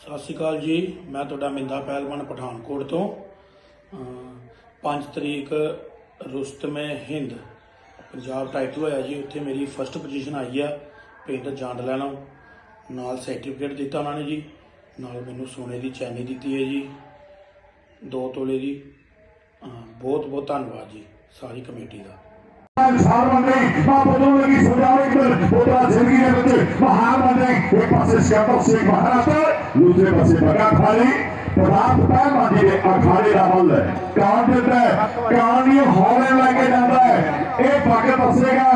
ਸਤਿ ਸ਼੍ਰੀ ਅਕਾਲ ਜੀ। ਮੈਂ ਤੁਹਾਡਾ ਮਿੰਦਾ ਪਹਿਲਵਾਨ ਪਠਾਨਕੋਟ ਤੋਂ। 5 ਤਰੀਕ ਰੁਸਤਮੇ ਹਿੰਦ ਪੰਜਾਬ ਟਾਈਟਲ ਹੋਇਆ ਜੀ। ਉੱਥੇ ਮੇਰੀ ਫਸਟ ਪੋਜੀਸ਼ਨ ਆਈ ਆ ਪਿੰਡ ਜੰਡ ਲੈਣਾ ਨਾਲ ਸਰਟੀਫਿਕੇਟ ਦਿੱਤਾ ਉਹਨਾਂ ਨੇ ਜੀ। ਨਾਲ ਮੈਨੂੰ ਸੋਨੇ ਦੀ ਚੈਨੀ ਦਿੱਤੀ ਹੈ ਜੀ। 2 ਤੋਲੇ ਦੀ। ਬਹੁਤ ਬਹੁਤ ਧੰਨਵਾਦ ਜੀ ਸਾਰੀ ਕਮੇਟੀ ਦਾ। ਵਿਸ਼ਾਲ ਬੰਦੇ ਮਾਂ ਬਦੋਂ ਲਗੀ ਸਜਾਵਟ ਉਹਦਾ ਜ਼ਿੰਦਗੀ ਦੇ ਵਿੱਚ ਮਹਾਨ ਬੰਦੇ ਇੱਕ ਪਾਸੇ ਸਿਆਪਾ ਸਿੰਘ ਮਹਾਰਾਜ। ਦੂਸਰੇ ਪਾਸੇ ਬਗਾ ਖਾਲੀ ਪਦਾਰਥ ਪਹਿਲਵਾਨੀ ਦੇ ਅਖਾੜੇ ਦਾ ਹੱਲ ਹੈ। ਕਾਨ ਦਿੰਦਾ ਹੈ ਕਾਨ ਦੀ ਹੌਲੇ ਲੈ ਕੇ ਜਾਂਦਾ ਹੈ। ਇਹ ਪੱਗ ਦੱਸੇਗਾ,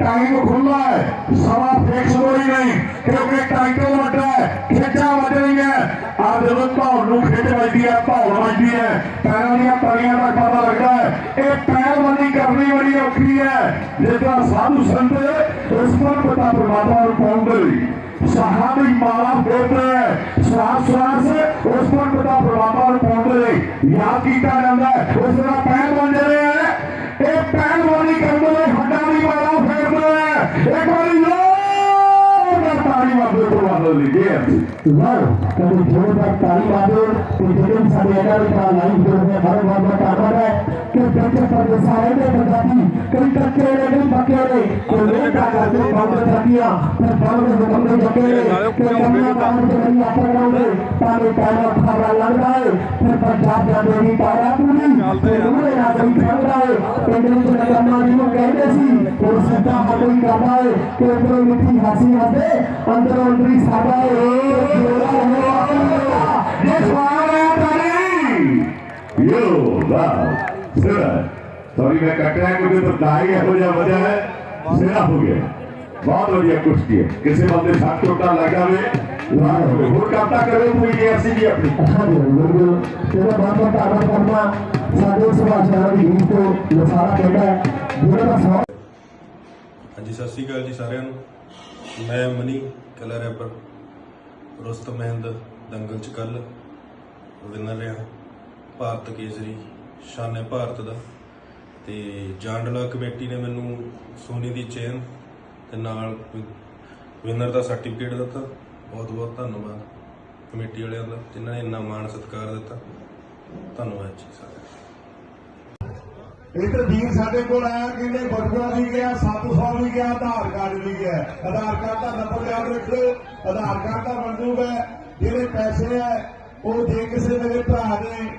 ਟਾਈਮ ਖੁੱਲਾ ਹੈ, ਸਮਾਂ ਫਿਕਸ ਹੋਈ ਨਹੀਂ, ਕਿਉਂਕਿ ਟਾਈਟਲ ਵੱਡਾ ਹੈ ਖੇਚਾਂ ਵੱਜਣੀਆਂ ਆ ਜਦੋਂ ਧੌਣ ਨੂੰ ਖੇਚ ਵੱਜਦੀ ਹੈ, ਧੌਣ ਵੱਜਦੀ ਹੈ, ਪੈਰਾਂ ਦੀਆਂ ਤਲੀਆਂ ਦਾ ਪਤਾ ਲੱਗਦਾ ਹੈ। ਇਹ ਪਹਿਲਵਾਨੀ ਕਰਨੀ ਬੜੀ ਔਖੀ ਹੈ। ਜਿੱਦਾਂ ਸਾਧੂ ਸੰਤ ਉਸ ਪਰ ਪਤਾ ਪਰਮਾਤਮਾ ਨੂੰ ਪਾਉਂਦੇ ਲਈ ਸਹਾਬੀ ਮਾਲਾ ਫੇਰਦਾ ਹੈ। ਸਵਾਸ ਸਵਾਸ ਉਸ ਪਰ ਪਤਾ ਪਰਮਾਤਮਾ ਨੂੰ ਪਾਉਂਦੇ ਲਈ ਯਾਦ ਕੀਤਾ ਜਾਂਦਾ ਹੈ। ਉਸ ਦਾ ਪਹਿਲਵਾਨ ਜਿਹੜੇ ਹੈ। ਇਹ ਪਹਿਲਵਾਨੀ ਕਰਨ ਲਈ ਹੱਡਾਂ ਦੀ ਮਾਲਾ ਫੇਰਦਾ ਹੈ। ਇੱਕ ਵਾਰੀ ਜ਼ੋਰਦਾਰ ਤਾੜੀ ਮਾਰਦੇ ਪਰਮਾਤਮਾ ਲਈ। ਜੀ ਵਾਹ ਕਦੇ ਜ਼ੋਰਦਾਰ ਤਾੜੀ ਮਾਰਦੇ ਤੇ ਜਿਹੜੇ ਸਾਡੇ ਇਹਨਾਂ ਦੇ ਨਾਲ ਲਾਈਵ ਜੁੜਦੇ ਹਰ ਵਾਰ ਦਾ ਧੰਨਵਾਦ ਹੈ। ਕਿ ਬੱਚੇ ਪਰ ਸਾਰੇ ਦੇ ਪੰਜਾਬੀ ਕਈ ਟੱਕੇ ਨੇ ਕਈ ਪੱਕੇ ਨੇ ਕੋਈ ਲੇਟਾ ਕਰਦੇ ਬੰਦ ਥੱਕੀਆਂ ਪਰ ਬੰਦ ਦੇ ਬੰਦੇ ਜੱਕੇ ਨੇ ਕਿ ਕੰਮਾਂ ਕੰਮ ਤੇ ਨਹੀਂ ਆਪੇ ਲਾਉਂਦੇ ਤਾਂ ਇਹ ਟਾਈਮ ਖਬਰਾਂ ਲੱਗਦਾ ਹੈ ਫਿਰ ਪੰਜਾਬ ਜਾਂਦੇ ਨਹੀਂ ਤਾਰਾ ਪੂਰੀ ਤੇ ਉਹਨੇ ਆ ਗਈ ਖਬਰਾਂ ਹੈ ਪਿੰਡ ਵਿੱਚ ਨਗਰਮਾ ਜੀ ਨੂੰ ਕਹਿੰਦੇ ਸੀ ਉਹ ਹੀ ਹੈ ਹੈ ਯੋ ਵਾਓ ਸਿਰਾ ਸੌਰੀ ਮੈਂ ਕੱਟਿਆ ਕਿਉਂਕਿ ਤਾਂ ਦਾਈ ਇਹੋ ਜਿਹਾ ਵਜ੍ਹਾ ਹੈ ਸਿਰਾ ਹੋ ਗਿਆ ਬਹੁਤ ਵਧੀਆ ਕੁਸ਼ਤੀ ਹੈ ਕਿਸੇ ਬੰਦੇ ਸੱਟ ਚੋਟਾਂ ਲੱਗਾ ਵੇ ਹੋਰ ਕਰਤਾ ਕਰੇ ਕੋਈ ਅਸੀਂ ਵੀ ਆਪਣੀ ਤੇਰਾ ਬਹੁਤ ਬਹੁਤ ਧੰਨਵਾਦ ਕਰਨਾ ਸਾਡੇ ਸਭਾਚਾਰ ਦੀ ਹੀਰ ਤੋਂ ਲਸਾਰਾ ਕਹਿੰਦਾ ਜਿਹੜਾ ਦਾ ਸਵਾਲ ਹਾਂਜੀ ਸਤਿ ਸ਼੍ਰੀ ਅਕਾਲ ਜੀ ਸਾਰਿਆਂ ਨੂੰ ਮੈਂ ਮਨੀ ਕਲਰ ਰੈਪਰ ਰੁਸਤਮ ਮਹਿੰਦ ਦੰਗਲ ਚ ਕੱਲ ਵਿਨਰ ਰਿਹਾ ਭਾਰਤ ਕੇਸਰੀ ਸ਼ਾਨੇ ਭਾਰਤ ਦਾ। ਤੇ ਜਾਂਡਲਾ ਕਮੇਟੀ ਨੇ ਮੈਨੂੰ ਸੋਨੇ ਦੀ ਚੇਨ ਤੇ ਨਾਲ ਵਿਨਰ ਦਾ ਸਰਟੀਫਿਕੇਟ ਦਿੱਤਾ। ਬਹੁਤ ਬਹੁਤ ਧੰਨਵਾਦ ਕਮੇਟੀ ਵਾਲਿਆਂ ਦਾ, ਜਿਨ੍ਹਾਂ ਨੇ ਇੰਨਾ ਮਾਣ ਸਤਿਕਾਰ ਦਿੱਤਾ। ਧੰਨਵਾਦ ਜੀ ਸਾਰਿਆਂ ਇੱਕ ਵੀਰ ਸਾਡੇ ਕੋਲ ਆਇਆ, ਕਹਿੰਦੇ ਬਟੂਆ ਵੀ ਗਿਆ 700 ਵੀ ਗਿਆ, ਆਧਾਰ ਕਾਰਡ ਵੀ ਗਿਆ। ਆਧਾਰ ਕਾਰਡ ਦਾ ਨੰਬਰ ਯਾਦ ਰੱਖੋ ਆਧਾਰ ਕਾਰਡ ਦਾ ਮਨਜ਼ੂਰ ਹੈ। ਜਿਹੜੇ ਪੈਸੇ ਹੈ, ਉਹ ਜੇ ਕਿਸੇ ਮੇਰੇ ਭਰਾ ਨੇ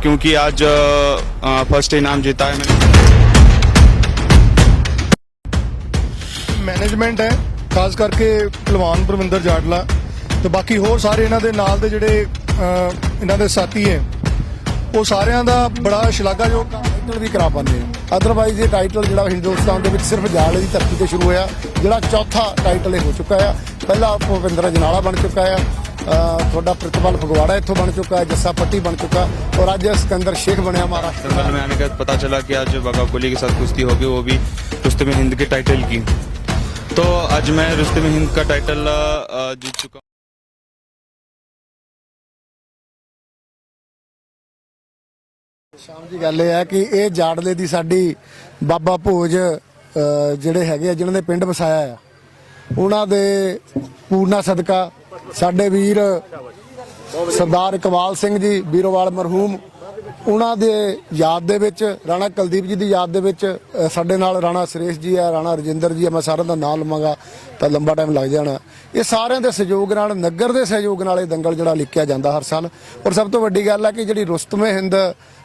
क्योंकि आज फर्स्ट इनाम जीता है मैंने ਮੈਨੇਜਮੈਂਟ ਹੈ ਖਾਸ ਕਰਕੇ ਪਹਿਲਵਾਨ ਪ੍ਰਵਿੰਦਰ ਜਾਟਲਾ ਤੇ ਬਾਕੀ ਹੋਰ ਸਾਰੇ ਇਹਨਾਂ ਦੇ ਨਾਲ ਦੇ ਜਿਹੜੇ ਅਹ, ਇਹਨਾਂ ਦੇ ਸਾਥੀ ਹੈ ਉਹ ਸਾਰਿਆਂ ਦਾ ਬੜਾ ਸ਼ਲਾਘਾਯੋਗ ਟਾਈਟਲ ਵੀ ਕਰਾ ਪਾਉਂਦੇ ਆ ਅਦਰਵਾਈਜ਼ ਇਹ ਟਾਈਟਲ ਜਿਹੜਾ ਹਿੰਦੁਸਤਾਨ ਦੇ ਵਿੱਚ ਸਿਰਫ ਜਾਲੇ ਦੀ ਧਰਤੀ ਤੇ ਸ਼ੁਰੂ ਹੋਇਆ ਜਿਹੜਾ ਚੌਥਾ ਟਾਈਟਲ ਇਹ ਹੋ ਚੁੱਕਾ ਆ ਪਹਿਲਾ ਭੁਪਿੰਦਰ ਜਨਾਲਾ ਬਣ ਚੁੱਕਾ ਆ ਅਹ, ਤੁਹਾਡਾ ਪ੍ਰਤਪਾਲ ਫਗਵਾੜਾ ਇੱਥੋਂ ਬਣ ਚੁੱਕਾ ਹੈ ਜੱਸਾ ਪੱਟੀ ਬਣ ਚੁੱਕਾ ਔਰ ਅੱਜ ਸਿਕੰਦਰ ਸ਼ੇਖ ਬਣਿਆ ਮਹਾਰਾਸ਼ਟਰ ਦਾ दंगल में आने के बाद पता चला कि आज बगा कोहली के साथ कुश्ती होगी वो भी रुस्तम हिंद के टाइटल की तो आज मैं रुस्तम हिंद का टाइटल अ, जीत चुका हूँ ਸ਼ਾਮ ਦੀ ਗੱਲ ਇਹ ਹੈ ਕਿ ਇਹ ਜਾੜਲੇ ਦੀ ਸਾਡੀ ਬਾਬਾ ਭੋਜ ਅਹ, ਜਿਹੜੇ ਹੈਗੇ ਆ ਜਿਨ੍ਹਾਂ ਨੇ ਪਿੰਡ ਵਸਾਇਆ ਆ ਉਹਨਾਂ ਦੇ ਪੂਰਨਾ ਸਦਕਾ ਸਾਡੇ ਵੀਰ ਸਰਦਾਰ ਇਕਬਾਲ ਸਿੰਘ ਜੀ, ਬੀਰੋਵਾਲ ਮਰਹੂਮ, ਉਹਨਾਂ ਦੇ ਯਾਦ ਦੇ ਵਿੱਚ, ਰਾਣਾ ਕੁਲਦੀਪ ਜੀ ਦੀ ਯਾਦ ਦੇ ਵਿੱਚ ਸਾਡੇ ਨਾਲ ਰਾਣਾ ਸੁਰੇਸ਼ ਜੀ ਆ ਰਾਣਾ ਰਜਿੰਦਰ ਜੀ ਆ ਮੈਂ ਸਾਰਿਆਂ ਦਾ ਨਾਮ ਲਵਾਂਗਾ, ਤਾਂ ਲੰਬਾ ਟਾਈਮ ਲੱਗ ਜਾਣਾ। ਇਹ ਸਾਰਿਆਂ ਦੇ ਸਹਿਯੋਗ ਨਾਲ, ਨਗਰ ਦੇ ਸਹਿਯੋਗ ਨਾਲ ਇਹ ਦੰਗਲ ਜਿਹੜਾ ਲਿਖਿਆ ਜਾਂਦਾ ਹਰ ਸਾਲ। ਔਰ ਸਭ ਤੋਂ ਵੱਡੀ ਗੱਲ ਹੈ ਕਿ ਜਿਹੜੀ ਰੁਸਤਮੇ ਹਿੰਦ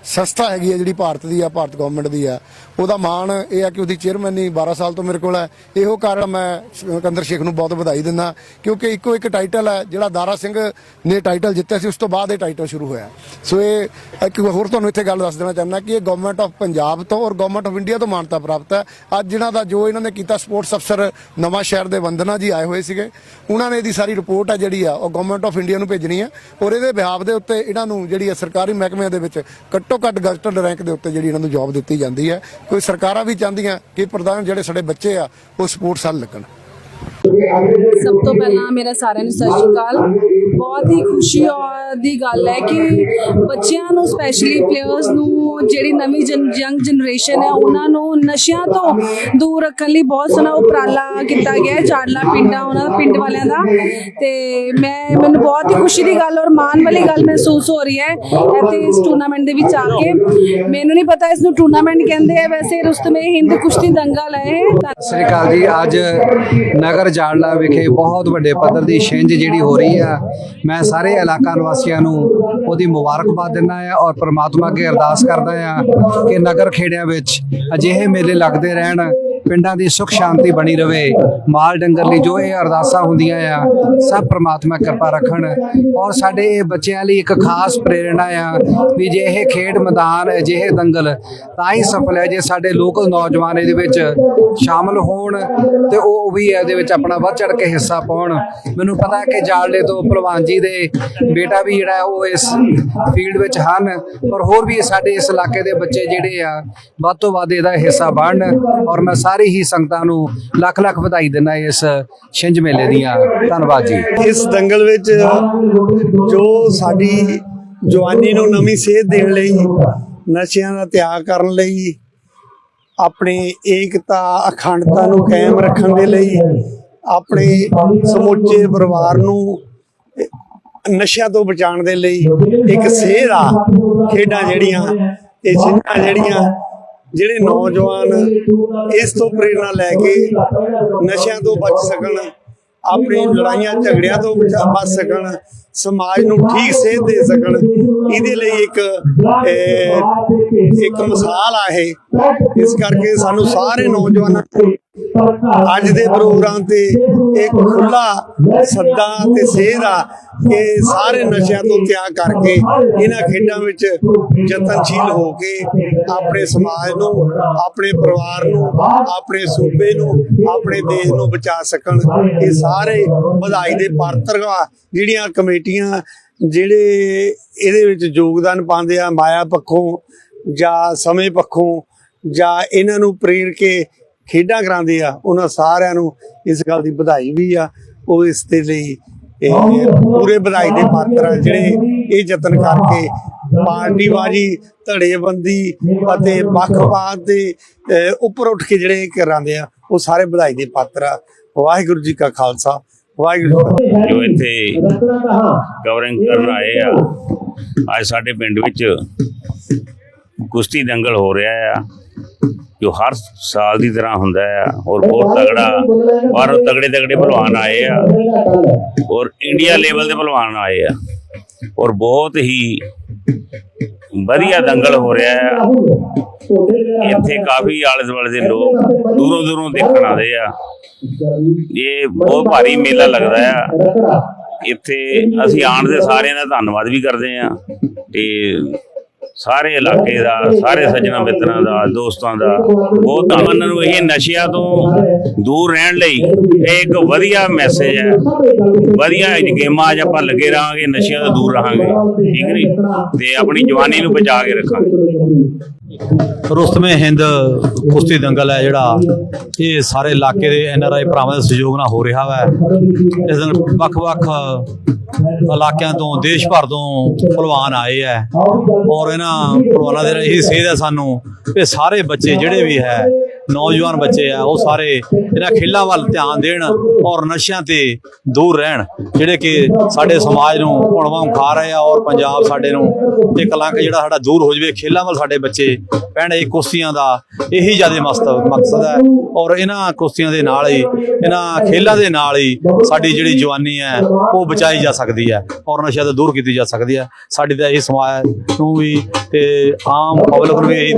ਸੰਸਥਾ ਹੈਗੀ ਹੈ, ਜਿਹੜੀ ਭਾਰਤ ਦੀ ਆ ਭਾਰਤ ਗਵਰਨਮੈਂਟ ਦੀ ਆ ਉਹਦਾ ਮਾਣ ਇਹ ਆ ਕਿ ਉਹਦੀ ਚੇਅਰਮੈਨੀ 12 ਸਾਲ ਤੋਂ ਮੇਰੇ ਕੋਲ ਹੈ। ਇਹੋ ਕਾਰਨ ਮੈਂ ਸਿਕੰਦਰ ਸ਼ੇਖ ਨੂੰ ਬਹੁਤ ਵਧਾਈ ਦਿੰਦਾ, ਕਿਉਂਕਿ ਇੱਕੋ ਇੱਕ ਟਾਈਟਲ ਹੈ, ਜਿਹੜਾ ਦਾਰਾ ਸਿੰਘ ਨੇ ਟਾਈਟਲ ਜਿੱਤਿਆ ਸੀ, ਉਸ ਤੋਂ ਬਾਅਦ ਇਹ ਟਾਈਟਲ ਸ਼ੁਰੂ ਹੋਇਆ। ਸੋ ਇਹ, ਇੱਕ ਹੋਰ ਤੁਹਾਨੂੰ ਇੱਥੇ ਗੱਲ ਦੱਸ ਦੇਣਾ ਚਾਹੁੰਦਾ ਕਿ ਇਹ ਗਵਰਨਮੈਂਟ ਆਫ ਪੰਜਾਬ ਤੋਂ ਔਰ ਗਵਰਨਮੈਂਟ ਆਫ ਇੰਡੀਆ ਤੋਂ ਮਾਨਤਾ ਪ੍ਰਾਪਤ ਹੈ। ਅੱਜ ਇਹਨਾਂ ਦਾ ਜੋ ਇਹਨਾਂ ਨੇ ਕੀਤਾ ਸਪੋਰਟਸ ਅਫਸਰ ਨਵਾਂ ਸ਼ਹਿਰ ਦੇ ਵੰਦਨਾ ਜੀ ਆਏ ਹੋਏ ਸੀਗੇ। ਉਹਨਾਂ ਨੇ ਇਹਦੀ ਸਾਰੀ ਰਿਪੋਰਟ ਹੈ ਜਿਹੜੀ ਆ, ਉਹ ਗਵਰਨਮੈਂਟ ਆਫ ਇੰਡੀਆ ਨੂੰ ਭੇਜਣੀ ਹੈ। ਔਰ ਇਹਦੇ ਬਿਹਾਫ ਦੇ ਉੱਤੇ ਇਹਨਾਂ ਨੂੰ ਜਿਹੜੀ ਹੈ ਸਰਕਾਰੀ ਮਹਿਕਮਿਆਂ ਦੇ ਵਿੱਚ ਘੱਟੋ ਘੱਟ ਗਜ਼ਟਡ ਰੈਂਕ ਦੇ ਉੱਤੇ ਜਿਹੜੀ ਇਹਨਾਂ ਨੂੰ ਜੌਬ ਦਿੱਤੀ ਜਾਂਦੀ ਹੈ। ਕੋਈ ਸਰਕਾਰਾਂ ਵੀ ਚਾਹੁੰਦੀਆਂ ਕਿ ਪ੍ਰਧਾਨ ਜਿਹੜੇ ਸਾਡੇ ਬੱਚੇ ਆ ਉਹ ਸਪੋਰਟਸ ਵੱਲ ਲੱਗਣ। ਸਭ ਤੋਂ ਪਹਿਲਾਂ ਮੇਰਾ ਸਾਰਿਆਂ ਨੂੰ ਸਤਿ ਸ਼੍ਰੀ ਅਕਾਲ। ਬਹੁਤ ਹੀ ਖੁਸ਼ੀ ਔਰ ਦੀ ਗੱਲ ਹੈ ਕਿ ਬੱਚਿਆਂ ਨੂੰ ਸਪੈਸ਼ਲੀ ਪਲੇਅਰਸ ਨੂੰ, ਜਿਹੜੀ ਨਵੀਂ ਯੰਗ ਜਨਰੇਸ਼ਨ ਹੈ, ਉਹਨਾਂ ਨੂੰ ਨਸ਼ਿਆਂ ਤੋਂ ਦੂਰ ਰੱਖਣ ਲਈ ਬਹੁਤ ਸੋਹਣਾ ਉਪਰਾਲਾ ਕੀਤਾ ਗਿਆ ਹੈ, ਚਾੜਲਾ ਪਿੰਡਾਂ, ਉਹਨਾਂ ਦਾ ਪਿੰਡ ਵਾਲਿਆਂ ਦਾ। ਤੇ ਮੈਂ, ਮੈਨੂੰ ਬਹੁਤ ਹੀ ਖੁਸ਼ੀ ਦੀ ਗੱਲ ਔਰ ਮਾਣ ਵਾਲੀ ਗੱਲ ਮਹਿਸੂਸ ਹੋ ਰਹੀ ਹੈ ਇੱਥੇ ਇਸ ਟੂਰਨਾਮੈਂਟ ਦੇ ਵਿੱਚ ਆ ਕੇ। ਮੈਨੂੰ ਨਹੀਂ ਪਤਾ ਇਸ ਨੂੰ ਟੂਰਨਾਮੈਂਟ ਕਹਿੰਦੇ ਆ, ਵੈਸੇ ਰੁਸਤਮੇ ਹਿੰਦ ਕੁਸ਼ਤੀ ਦੰਗਾ ਲਏ। ਸਤਿ ਸ੍ਰੀ ਅਕਾਲ ਜੀ। ਅੱਜ ਨਗਰ ਜਾੜਲਾ ਵਿਖੇ ਬਹੁਤ ਵੱਡੇ ਪੱਧਰ ਦੀ ਛਿੰਝ ਜਿਹੜੀ ਹੋ ਰਹੀ ਆ। ਮੈਂ ਸਾਰੇ ਇਲਾਕਾ ਨਿਵਾਸੀਆਂ ਨੂੰ ਉਹਦੀ ਮੁਬਾਰਕਬਾਦ ਦਿੰਦਾ ਆ ਔਰ ਪ੍ਰਮਾਤਮਾ ਅੱਗੇ ਅਰਦਾਸ ਕਰਦਾ ਆ ਕਿ ਨਗਰ ਖੇੜਿਆਂ ਵਿੱਚ ਅਜਿਹੇ ਮੇਲੇ ਲੱਗਦੇ ਰਹਿਣ। ਪਿੰਡਾਂ ਦੀ ਸੁਖ ਸ਼ਾਂਤੀ ਬਣੀ ਰਵੇ, ਮਾਲ ਡੰਗਰ ਲਈ ਜੋ ਇਹ ਅਰਦਾਸਾਂ ਹੁੰਦੀਆਂ ਆ, ਸਭ ਪ੍ਰਮਾਤਮਾ ਕਿਰਪਾ ਰੱਖਣ। ਔਰ ਸਾਡੇ ਇਹ ਬੱਚਿਆਂ ਲਈ ਇੱਕ ਖਾਸ ਪ੍ਰੇਰਣਾ ਆ ਵੀ ਜੇ ਇਹ ਖੇਡ ਮੈਦਾਨ ਅਜਿਹੇ ਦੰਗਲ, ਤਾਂ ਹੀ ਸਫਲ ਹੈ ਜੇ ਸਾਡੇ ਲੋਕਲ ਨੌਜਵਾਨ ਇਹਦੇ ਵਿੱਚ ਸ਼ਾਮਲ ਹੋਣ ਤੇ ਉਹ ਵੀ ਇਹਦੇ ਵਿੱਚ ਆਪਣਾ ਵੱਧ ਚੜ ਕੇ ਹਿੱਸਾ ਪਾਉਣ। ਮੈਨੂੰ ਪਤਾ ਹੈ ਕਿ ਜਾਲਲੇ ਤੋਂ ਭਲਵਾਨ ਜੀ ਦੇ ਬੇਟਾ ਵੀ ਜਿਹੜਾ ਉਹ ਇਸ ਫੀਲਡ ਵਿੱਚ ਹਨ, ਪਰ ਹੋਰ ਵੀ ਸਾਡੇ ਇਸ ਇਲਾਕੇ ਦੇ ਬੱਚੇ ਜਿਹੜੇ ਆ, ਵੱਧ ਤੋਂ ਵੱਧ ਇਹਦਾ ਹਿੱਸਾ ਬਣਨ। ਔਰ ਮੈਂ ਸਾਰੀ ਸਾਰੀ ਹੀ ਸੰਗਤਾਂ ਨੂੰ ਲੱਖ ਲੱਖ ਵਧਾਈ ਦਿੰਦਾ ਇਸ ਛਿੰਝ ਮੇਲੇ ਦੀਆਂ। ਧੰਨਵਾਦ ਜੀ। ਇਸ ਦੰਗਲ ਵਿੱਚ ਜੋ ਸਾਡੀ ਜਵਾਨੀ ਨੂੰ ਨਵੀਂ ਸੇਧ ਦੇਣ ਲਈ, ਨਸ਼ਿਆਂ ਦਾ ਤਿਆਗ ਕਰਨ ਲਈ, ਆਪਣੇ ਏਕਤਾ, ਅਖੰਡਤਾ ਨੂੰ ਕਾਇਮ ਰੱਖਣ ਦੇ ਲਈ, ਆਪਣੇ ਸਮੁੱਚੇ ਪਰਿਵਾਰ ਨੂੰ ਨਸ਼ਿਆਂ ਤੋਂ ਬਚਾਉਣ ਦੇ ਲਈ ਇੱਕ ਸੇਧ ਆ ਖੇਡਾਂ ਜਿਹੜੀਆਂ, ਇਹ ਜਿੰਨਾਂ ਜਿਹੜੀਆਂ ਜਿਹੜੇ ਨੌਜਵਾਨ ਇਸ ਤੋਂ ਪ੍ਰੇਰਣਾ ਲੈ ਕੇ ਨਸ਼ਿਆਂ ਤੋਂ ਬਚ ਸਕਣ, ਆਪਣੀ ਲੜਾਈਆਂ, ਝਗੜਿਆਂ ਤੋਂ ਬਚਾ ਬਚ ਸਕਣ ਸਮਾਜ ਨੂੰ ਠੀਕ ਸੇਧ ਦੇ ਸਕਣ। ਇਹਦੇ ਲਈ ਇੱਕ ਇੱਕ ਮਿਸਾਲ ਆ ਇਹ। ਇਸ ਕਰਕੇ ਸਾਨੂੰ ਸਾਰੇ ਨੌਜਵਾਨਾਂ ਨੂੰ ਅੱਜ ਦੇ ਪ੍ਰੋਗਰਾਮ ਤੇ ਇਹ ਖੁੱਲਾ ਸੱਦਾ ਤੇ ਸੇਧ ਆ ਕਿ ਸਾਰੇ ਨਸ਼ਿਆਂ ਤੋਂ ਤਿਆਗ ਕਰਕੇ ਇਹਨਾਂ ਖੇਡਾਂ ਵਿੱਚ ਯਤਨਸ਼ੀਲ ਹੋ ਕੇ ਆਪਣੇ ਸਮਾਜ ਨੂੰ, ਆਪਣੇ ਪਰਿਵਾਰ ਨੂੰ, ਆਪਣੇ ਸੂਬੇ ਨੂੰ, ਆਪਣੇ ਦੇਸ਼ ਨੂੰ ਬਚਾ ਸਕਣ। ਇਹ ਸਾਰੇ ਵਧਾਈ ਦੇ ਪਾਤਰ ਜਿਹੜੀਆਂ ਕਮੇਟੀ ਕਮੇਟੀਆਂ ਜਿਹੜੇ ਇਹਦੇ ਵਿੱਚ ਯੋਗਦਾਨ ਪਾਉਂਦੇ ਆ, ਮਾਇਆ ਪੱਖੋਂ ਜਾਂ ਸਮੇਂ ਪੱਖੋਂ ਜਾਂ ਇਹਨਾਂ ਨੂੰ ਪ੍ਰੇਰ ਕੇ ਖੇਡਾਂ ਕਰਾਉਂਦੇ ਆ, ਉਹਨਾਂ ਸਾਰਿਆਂ ਨੂੰ ਇਸ ਗੱਲ ਦੀ ਵਧਾਈ ਵੀ ਆ, ਉਹ ਇਸ ਦੇ ਲਈ ਇਹ ਪੂਰੇ ਵਧਾਈ ਦੇ ਪਾਤਰ ਆ, ਜਿਹੜੇ ਇਹ ਯਤਨ ਕਰਕੇ ਪਾਰਟੀਬਾਜੀ ਧੜੇਬੰਦੀ ਅਤੇ ਵੱਖਵਾਦ ਦੇ ਉੱਪਰ ਉੱਠ ਕੇ ਜਿਹੜੇ ਕਰਾਉਂਦੇ ਆ, ਉਹ ਸਾਰੇ ਵਧਾਈ ਦੇ ਪਾਤਰ ਆ। ਵਾਹਿਗੁਰੂ ਜੀ ਕਾ ਖਾਲਸਾ। ਵਾਹਿਗੁਰੂ ਜੀ ਇੱਥੇ ਕਵਰਿੰਗ ਕਰਨ ਆਏ ਆ ਅੱਜ ਸਾਡੇ ਪਿੰਡ ਵਿੱਚ ਕੁਸ਼ਤੀ ਦੰਗਲ ਹੋ ਰਿਹਾ ਆ ਜੋ ਹਰ ਸਾਲ ਦੀ ਤਰ੍ਹਾਂ ਹੁੰਦਾ ਆ ਔਰ ਬਹੁਤ ਤਗੜਾ ਬਾਹਰੋਂ ਤਗੜੇ ਤਗੜੇ ਪਹਿਲਵਾਨ ਆਏ ਆ ਔਰ ਇੰਡੀਆ ਲੈਵਲ ਦੇ ਪਹਿਲਵਾਨ ਆਏ ਆ। ਔਰ ਬਹੁਤ ਹੀ ਵਧੀਆ ਦੰਗਲ ਹੋ ਰਿਹਾ ਆ ਇੱਥੇ ਕਾਫੀ ਆਲੇ ਦੁਆਲੇ ਦੇ ਲੋਕ ਦੂਰੋਂ ਦੂਰੋਂ ਦੇਖਣ ਆਉਂਦੇ ਆ। ਇਹ ਬਹੁਤ ਭਾਰੀ ਮੇਲਾ ਲੱਗਦਾ ਆ। ਇੱਥੇ ਅਸੀਂ ਆਉਣ ਦੇ ਸਾਰਿਆਂ ਦਾ ਧੰਨਵਾਦ ਵੀ ਕਰਦੇ ਆ ਤੇ ਸਾਰੇ ਇਲਾਕੇ ਦਾ, ਸਾਰੇ ਸੱਜਣਾ ਮਿੱਤਰਾਂ ਦਾ, ਦੋਸਤਾਂ ਦਾ। ਬਹੁਤ ਉਹਨਾਂ ਨੂੰ ਇਹ ਨਸ਼ਿਆਂ ਤੋਂ ਦੂਰ ਰਹਿਣ ਲਈ ਇਹ ਇੱਕ ਵਧੀਆ ਮੈਸੇਜ ਹੈ। ਵਧੀਆ ਗੇਮਾਂ ਅੱਜ ਆਪਾਂ ਲੱਗੇ ਰਹਾਂਗੇ, ਨਸ਼ਿਆਂ ਤੋਂ ਦੂਰ ਰਹਾਂਗੇ। ਠੀਕ ਨਹੀਂ? ਤੇ ਆਪਣੀ ਜਵਾਨੀ ਨੂੰ ਬਚਾ ਕੇ ਰੱਖਾਂਗੇ। ਰੁਸਤਮੇ ਹਿੰਦ ਕੁਸ਼ਤੀ ਦੰਗਲ ਹੈ ਜਿਹੜਾ। ਇਹ ਸਾਰੇ ਇਲਾਕੇ ਦੇ ਐਨ ਆਰ ਆਈ ਭਰਾਵਾਂ ਦੇ ਸਹਿਯੋਗ ਨਾਲ ਹੋ ਰਿਹਾ ਵਾ। ਇਸ ਦਿਨ ਵੱਖ-ਵੱਖ ਇਲਾਕਿਆਂ ਤੋਂ, ਦੇਸ਼ ਭਰ ਤੋਂ ਪਹਿਲਵਾਨ ਆਏ ਹੈ ਔਰ ਇਹਨਾਂ ਪਹਿਲਵਾਨਾਂ ਦੇ ਇਹ ਸੇਧ ਹੈ ਸਾਨੂੰ ਕਿ ਸਾਰੇ ਬੱਚੇ ਜਿਹੜੇ ਵੀ ਹੈ, ਨੌਜਵਾਨ ਬੱਚੇ ਆ, ਉਹ ਸਾਰੇ ਇਹਨਾਂ ਖੇਲਾਂ ਵੱਲ ਧਿਆਨ ਦੇਣ ਔਰ ਨਸ਼ਿਆਂ ਤੇ ਦੂਰ ਰਹਿਣ। ਜਿਹੜੇ ਕਿ ਸਾਡੇ ਸਮਾਜ ਨੂੰ ਉਣਵਾ ਖਾ ਰਹੇ ਆ ਔਰ ਪੰਜਾਬ ਸਾਡੇ ਨੂੰ ਇਹ ਕਲੰਕ ਜਿਹੜਾ ਸਾਡਾ ਦੂਰ ਹੋ ਜਵੇ ਖੇਲਾਂ ਵੱਲ ਸਾਡੇ ਬੱਚੇ ਪੈਣ ਇਹ ਕੁਸ਼ਤੀਆਂ ਦਾ ਇਹੀ ਜ਼ਿਆਦਾ ਮਕਸਦ ਮਕਸਦ ਹੈ। ਔਰ ਇਹਨਾਂ ਕੁਸ਼ਤੀਆਂ ਦੇ ਨਾਲ ਹੀ, ਇਹਨਾਂ ਖੇਲਾਂ ਦੇ ਨਾਲ ਹੀ ਸਾਡੀ ਜਿਹੜੀ ਜਵਾਨੀ ਹੈ, ਉਹ ਬਚਾਈ ਜਾ ਸਕਦੀ ਹੈ ਔਰ ਨਸ਼ਾ ਤੋਂ ਦੂਰ ਕੀਤੀ ਜਾ ਸਕਦੀ ਹੈ। ਸਾਡੇ ਤਾਂ ਇਹ ਸਮਾਜ ਨੂੰ ਵੀ ਤੇ ਆਮ ਪਬਲਿਕ ਨੂੰ ਵੀ ਇਹ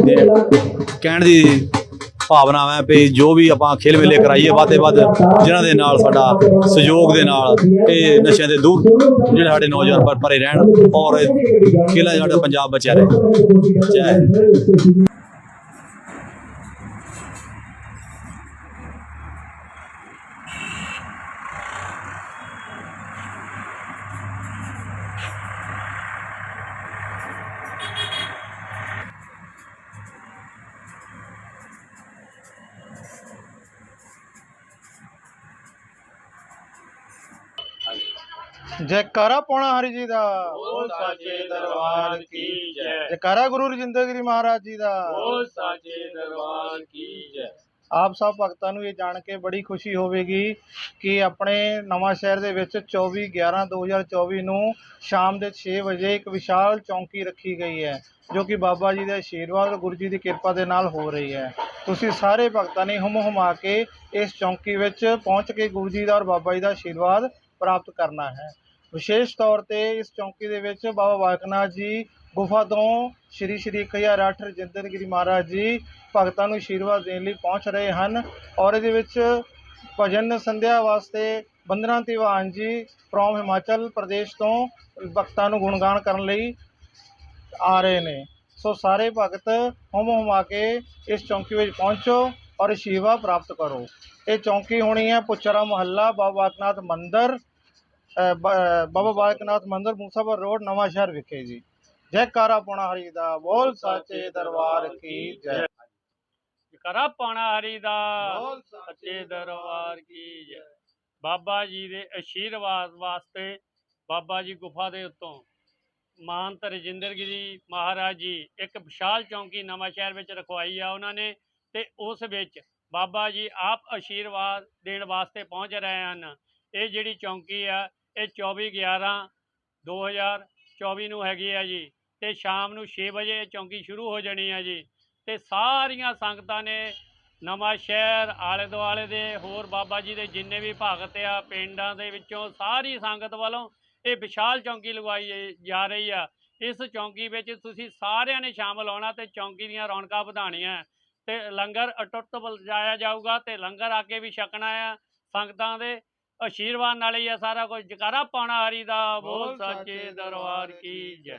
ਕਹਿਣ ਦੀ ਭਾਵਨਾਵਾਂ ਹੈ ਵੀ ਜੋ ਵੀ ਆਪਾਂ ਖੇਲ ਮੇਲੇ ਕਰਾਈਏ ਵੱਧ ਤੋਂ ਵੱਧ, ਜਿਨ੍ਹਾਂ ਦੇ ਨਾਲ ਸਾਡਾ ਸਹਿਯੋਗ ਦੇ ਨਾਲ ਇਹ ਨਸ਼ਿਆਂ ਦੇ ਦੂਰ ਜਿਹੜੇ ਸਾਡੇ ਨੌਜਵਾਨ ਪਰ ਪਰੇ ਰਹਿਣ ਔਰ ਖੇਲਾ ਸਾਡਾ ਪੰਜਾਬ ਬਚਿਆ ਰਹੇ। ਜੈ ਜੈਕਾਰਾ ਪਾਉਣਾ ਹਰੀ ਜੀ ਦਾ। ਬੋਲ ਸਾਚੇ ਦਰਬਾਰ ਕੀ ਜੈ। ਜੈਕਾਰਾ ਗੁਰੂ ਰਜਿੰਦਰ ਗਿਰੀ ਮਹਾਰਾਜ ਜੀ ਦਾ। ਬੋਲ ਸਾਚੇ ਦਰਬਾਰ ਕੀ ਜੈ। ਆਪ ਸਭ ਭਗਤਾਂ ਨੂੰ ਇਹ ਜਾਣ ਕੇ ਬੜੀ ਖੁਸ਼ੀ ਹੋਵੇਗੀ ਕਿ ਆਪਣੇ ਨਵਾਂ ਸ਼ਹਿਰ ਦੇ ਵਿੱਚ 24 11 2024 ਨੂੰ ਸ਼ਾਮ ਦੇ 6 ਵਜੇ ਇੱਕ ਵਿਸ਼ਾਲ ਚੌਂਕੀ ਰੱਖੀ ਗਈ ਹੈ ਜੋ ਕਿ ਬਾਬਾ ਜੀ ਦੇ ਆਸ਼ੀਰਵਾਦ ਗੁਰੂ ਜੀ ਦੀ ਕਿਰਪਾ ਦੇ ਨਾਲ ਹੋ ਰਹੀ ਹੈ। ਤੁਸੀਂ ਸਾਰੇ ਭਗਤਾਂ ਨੇ ਹੁਮ ਹੁਮਾ ਕੇ ਇਸ ਚੌਂਕੀ ਵਿੱਚ ਪਹੁੰਚ ਕੇ ਗੁਰੂ ਜੀ ਦਾ ਔਰ ਬਾਬਾ ਜੀ ਦਾ ਆਸ਼ੀਰਵਾਦ ਪ੍ਰਾਪਤ ਕਰਨਾ ਹੈ। ਵਿਸ਼ੇਸ਼ ਤੌਰ ਤੇ ਇਸ ਚੌਂਕੀ ਦੇ ਵਿੱਚ ਬਾਬਾ ਬਾਲਕਨਾਥ ਜੀ ਗੁਫਾ ਤੋਂ ਸ਼੍ਰੀ ਸ਼੍ਰੀ 1008 ਰਜਿੰਦਰ ਗਿਰੀ ਮਹਾਰਾਜ ਜੀ ਭਗਤਾਂ ਨੂੰ ਆਸ਼ੀਰਵਾਦ ਦੇਣ ਲਈ ਪਹੁੰਚ ਰਹੇ ਹਨ ਔਰ ਇਹਦੇ ਵਿੱਚ ਭਜਨ ਸੰਧਿਆ ਵਾਸਤੇ ਬੰਦਨਾ ਤਿਵਾਨ ਜੀ ਫਰੋਮ ਹਿਮਾਚਲ ਪ੍ਰਦੇਸ਼ ਤੋਂ ਭਗਤਾਂ ਨੂੰ ਗੁਣਗਾਨ ਕਰਨ ਲਈ ਆ ਰਹੇ ਨੇ। ਸੋ ਸਾਰੇ ਭਗਤ ਹੁਮ ਹੁਮਾ ਕੇ ਇਸ ਚੌਂਕੀ ਵਿੱਚ ਪਹੁੰਚੋ ਔਰ ਸ਼ਿਵਾ ਪ੍ਰਾਪਤ ਕਰੋ। ਇਹ ਚੌਂਕੀ ਹੋਣੀ ਹੈ ਪੁੱਚਰਾ ਮੁਹੱਲਾ, ਬਾਬਾ ਬਾਲਕਨਾਥ ਮੰਦਿਰ ਬਾਬਾ ਬਾਲਕਨਾਥ ਮੰਦਿਰ ਮੂਸਾਪੁਰ ਰੋਡ ਨਵਾਂ ਸ਼ਹਿਰ ਵਿਖੇ ਜੀ। ਜੈ ਕਾਰਾ ਪੋਣਾ ਹਰੀ ਦਾ ਬੋਲ ਸਾਚੇ ਦਰਬਾਰ ਕੀ ਜੈ। ਕਰਾ ਪਾਣਾ ਹਰੀ ਦਾ ਸੱਚੇ ਦਰਬਾਰ ਕੀ ਜੈ। ਬਾਬਾ ਜੀ ਦੇ ਆਸ਼ੀਰਵਾਦ ਵਾਸਤੇ ਬਾਬਾ ਜੀ ਗੁਫਾ ਦੇ ਉੱਤੋਂ ਮਹੰਤ ਰਜਿੰਦਰ ਗਿਰੀ ਮਹਾਰਾਜ ਜੀ ਇੱਕ ਵਿਸ਼ਾਲ ਚੌਂਕੀ ਨਵਾਂ ਸ਼ਹਿਰ ਵਿੱਚ ਰਖਵਾਈ ਆ ਉਹਨਾਂ ਨੇ ਤੇ ਉਸ ਵਿੱਚ ਬਾਬਾ ਜੀ ਆਪ ਆਸ਼ੀਰਵਾਦ ਦੇਣ ਵਾਸਤੇ ਪਹੁੰਚ ਰਹੇ ਹਨ। ਇਹ ਜਿਹੜੀ ਚੌਂਕੀ ਆ ਇਹ 24 11 2024 ਨੂੰ ਹੈਗੀ ਆ ਜੀ ਤੇ ਸ਼ਾਮ ਨੂੰ 6 ਵਜੇ ਇਹ ਚੌਂਕੀ ਸ਼ੁਰੂ ਹੋ ਜਾਣੀ ਆ ਜੀ ਤੇ ਸਾਰੀਆਂ ਸੰਗਤਾਂ ਨੇ ਨਵਾਂ ਸ਼ਹਿਰ ਆਲੇ ਦੁਆਲੇ ਦੇ ਹੋਰ ਬਾਬਾ ਜੀ ਦੇ ਜਿੰਨੇ ਵੀ ਭਗਤ ਆ, ਪਿੰਡਾਂ ਦੇ ਵਿੱਚੋਂ ਸਾਰੀ ਸੰਗਤ ਵੱਲੋਂ ਇਹ ਵਿਸ਼ਾਲ ਚੌਂਕੀ ਲਗਵਾਈ ਜਾ ਰਹੀ ਆ। ਇਸ ਚੌਂਕੀ ਵਿੱਚ ਤੁਸੀਂ ਸਾਰਿਆਂ ਨੇ ਸ਼ਾਮਲ ਹੋਣਾ ਤੇ ਚੌਂਕੀ ਦੀਆਂ ਰੌਣਕਾਂ ਵਧਾਉਣੀਆਂ। ਤੇ ਲੰਗਰ ਅਟੁੱਟ ਬਲਜਾਇਆ ਜਾਊਗਾ ਤੇ ਲੰਗਰ ਆ ਕੇ ਵੀ ਛਕਣਾ ਆ ਸੰਗਤਾਂ ਦੇ। ਆਸ਼ੀਰਵਾਦ ਨਾਲ ਹੀ ਆ ਸਾਰਾ ਕੁਝ। ਜਕਾਰਾ ਪਾਉਣਾ ਹਰੀ ਦਾ ਬੋਲ ਸੱਚੇ ਦਰਬਾਰ ਕੀ ਜੈ।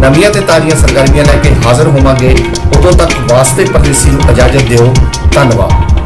ਨਵੀਆਂ ਤੇ ਤਾਜ਼ੀਆਂ ਸਰਗਰਮੀਆਂ ਲੈ ਕੇ ਹਾਜ਼ਰ ਹੋਵਾਂਗੇ। ਉਦੋਂ ਤੱਕ ਵਾਸਤੇ ਪਰਦੇਸੀ ਨੂੰ ਇਜਾਜ਼ਤ ਦਿਓ। ਧੰਨਵਾਦ।